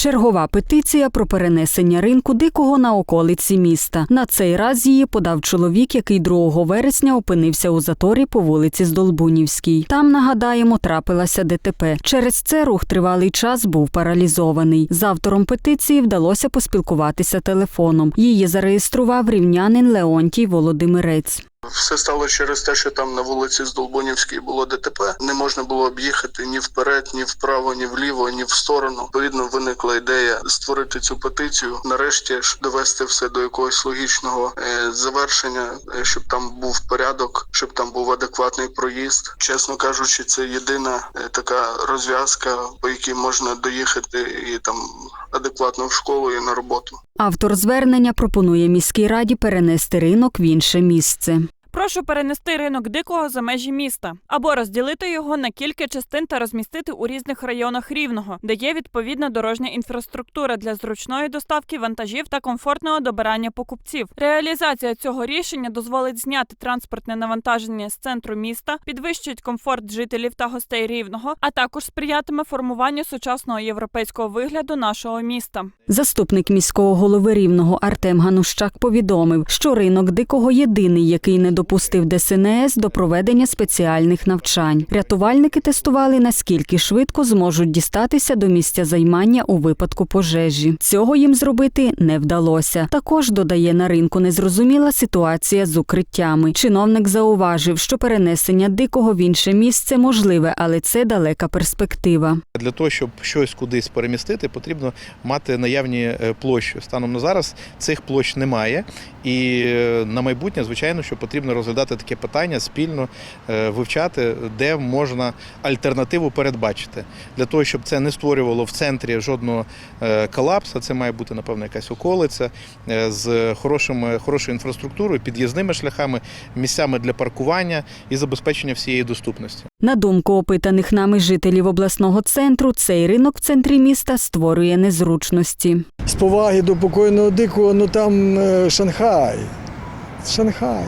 Чергова петиція про перенесення ринку дикого на околиці міста. На цей раз її подав чоловік, який 2 вересня опинився у заторі по вулиці Здолбунівській. Там, нагадаємо, трапилася ДТП. Через це рух тривалий час був паралізований. З автором петиції вдалося поспілкуватися телефоном. Її зареєстрував рівнянин Леонтій Володимирець. Все стало через те, що там на вулиці Здолбунівській було ДТП. Не можна було об'їхати ні вперед, ні вправо, ні вліво, ні в сторону. Відповідно, виникла ідея створити цю петицію. Нарешті ж довести все до якогось логічного е, завершення, е, щоб там був порядок, щоб там був адекватний проїзд. Чесно кажучи, це єдина е, така розв'язка, по якій можна доїхати і там адекватно в школу і на роботу. Автор звернення пропонує міській раді перенести ринок в інше місце. Прошу перенести ринок дикого за межі міста або розділити його на кілька частин та розмістити у різних районах рівного, де є відповідна дорожня інфраструктура для зручної доставки вантажів та комфортного добирання покупців. Реалізація цього рішення дозволить зняти транспортне навантаження з центру міста, підвищить комфорт жителів та гостей рівного, а також сприятиме формуванню сучасного європейського вигляду нашого міста. Заступник міського голови рівного Артем Ганущак повідомив, що ринок дикого єдиний, який не допустив ДСНС до проведення спеціальних навчань. Рятувальники тестували, наскільки швидко зможуть дістатися до місця займання у випадку пожежі. Цього їм зробити не вдалося. Також додає на ринку незрозуміла ситуація з укриттями. Чиновник зауважив, що перенесення дикого в інше місце можливе, але це далека перспектива. Для того, щоб щось кудись перемістити, потрібно мати наявні е, площі. Станом на зараз цих площ немає. І е, на майбутнє, звичайно, що потрібно розглядати таке питання, спільно е, вивчати, де можна альтернативу передбачити. Для того, щоб це не створювало в центрі жодного колапсу, це має бути, напевно, якась околиця з хорошими, хорошою інфраструктурою, під'їзними шляхами, місцями для паркування і забезпечення всієї доступності. На думку опитаних нами жителів обласного центру, цей ринок в центрі міста створює незручності. з поваги до покойного дикого, ну там е, Шанхай. Шанхай.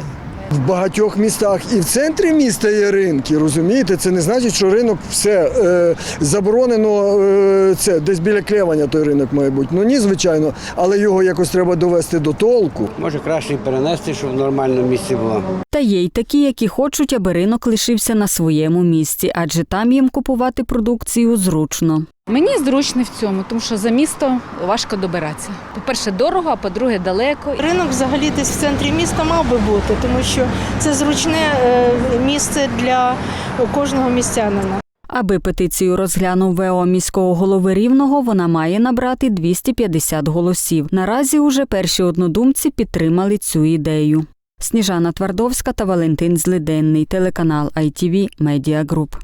В багатьох містах і в центрі міста є ринки, розумієте? Це не значить, що ринок все е, заборонено. Е, це десь біля клевання той ринок має бути. Ну ні, звичайно, але його якось треба довести до толку. Може краще перенести, щоб в нормальному місці було. Та є й такі, які хочуть, аби ринок лишився на своєму місці, адже там їм купувати продукцію зручно. Мені зручно в цьому, тому що за місто важко добиратися. По-перше, дорого, а по-друге, далеко. Ринок взагалі десь в центрі міста мав би бути, тому що це зручне е, місце для кожного містянина. Аби петицію розглянув ВО міського голови Рівного, вона має набрати 250 голосів. Наразі уже перші однодумці підтримали цю ідею. Сніжана Твардовська та Валентин Злиденний, телеканал ITV Media Group.